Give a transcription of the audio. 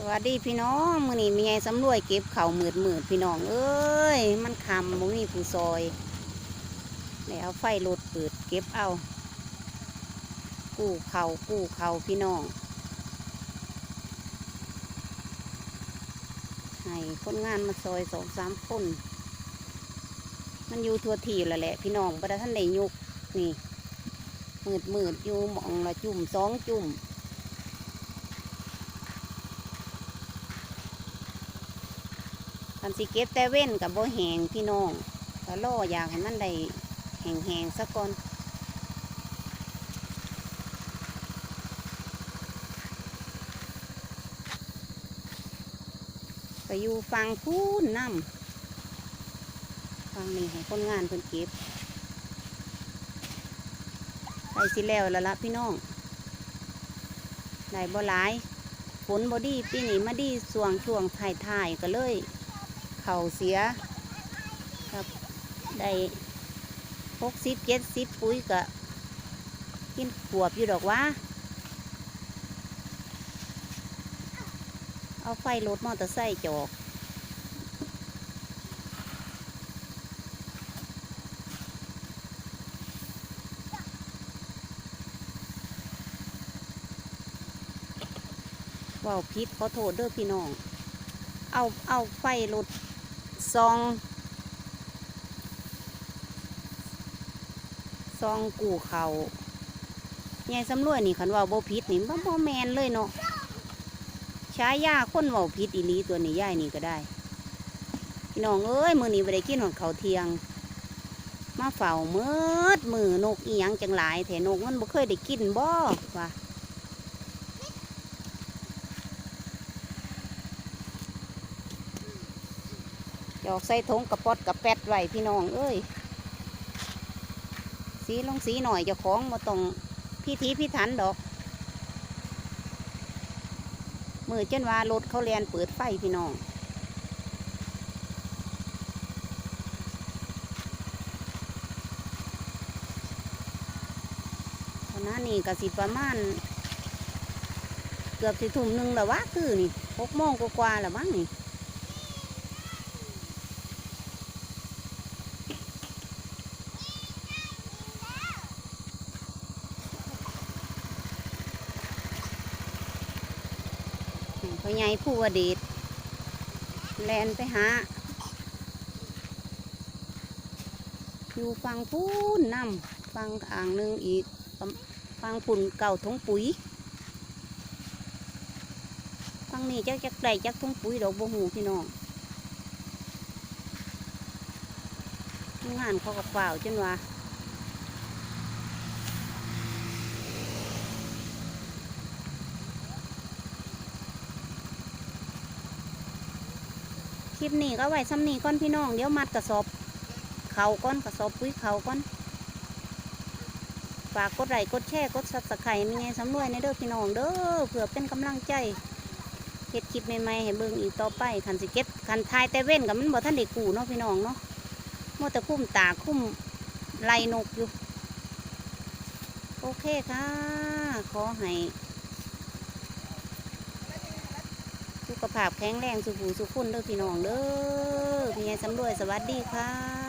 สวัสดีพี่น้องมื้อนี้มีไงสำรวยเก็บเข่าวมืดมืดๆพี่น้องเอ้ยมันคำบ่มีผู้ซอย แล้วไฟรถเปิดเก็บเอา กู้เขากู้เข่าพี่น้องให้คนงานมาซอยสองสามคน มันอยู่ทัวทีแล้วแหละ พี่น้องประท่านได้ยุกนี่หมืดมืดๆอยู่มองละจุ่มสองจุ่ม คันสิเก็บแต่เว้นกับโบแหงพี่น้องก็ล่ออยากให้มันได้แหงๆสักก่อนไปอยู่ฟังพูนน้ำฟังนี่ให้คนงานเพิ่นเก็บไปสิแล้วล้วละพี่น้องได้บ่หลายฝนบ่ดีปีนี้มาดีส่วงช่วงถ่ายๆก็เลย เข่าเสียครับได้หกสิบเจ็ดสิบปุ๋ยก็กินขวบอยู่ดอกว่าเอาไฟรถมอเตอร์ไซค์จอกว้าวพิษขอโทษเด้อพี่น้อง เอา เอาไฟรถ ซองซองกู่เขาใหญ่สำรวยนี่คันว่าบ่ผิดนี่บ่บ่แมนเลยเนาะใช้ยาคนว้าผิดอีลีตัวนี้ย่ายนี่ก็ได้พี่น้องเอ้ยมือนี้บ่ได้กินของเขาเทียง มาเฝ้ามืดมือนกอีหยังจังหลายแถนกมันบ่เคยได้กินบ่ว่า จอกใส่ถงกระปอดกระแปดไว้พี่น้องเอ้ยสีลงสีหน่อยจ้าของมาต้องพิธีพิถันดอก มือเจนว่ารถเขาเรียนเปิดไฟพี่น้องตอนนั้นนี่ก็สิประมาณ เกือบสิทุ่มหนึ่งแล้ววะคือนี่หกโมงกว่าๆแล้วมั้งนี่ พ่อใหญ่ผู้วดีตแลนไปหา อยู่ฟังพูนนำฟังอ่างหนึ่งอีกฟังปุ่นเก่าทงปุ๋ยฟังนี่จักจักได้จักทงปุ๋ยดอกบ่หูพี่น้องงานเขาก็เปล่าจนว่า คลิปนี้ก็ไว้ซ้ำนี้ก้อนพี่น้องเดี๋ยวมัดกระสอบเขาก้อนกระสอบปุ๋ยเขาก้อนฝากกดไลค์กดแชร์กดซับสไครต์มีไงสำรวยในเด้อพี่น้องเด้อเผื่อเป็นกำลังใจเฮ็ดคลิปใหม่ๆให้เบิ่งอีกต่อไปคันสิเก็ตคันทายแต่เว้นกับมันบ่ทันได้กูเนาะพี่น้องเนาะมัวแต่คุ้มตาคุ้มไล่นกอยู่ โอเคค่ะ ขอให้ สุขภาพแข็งแรงสุขหูสุขคุนเด้อพี่น้องเด้อพี่ยายสำรวยสวัสดีค่ะ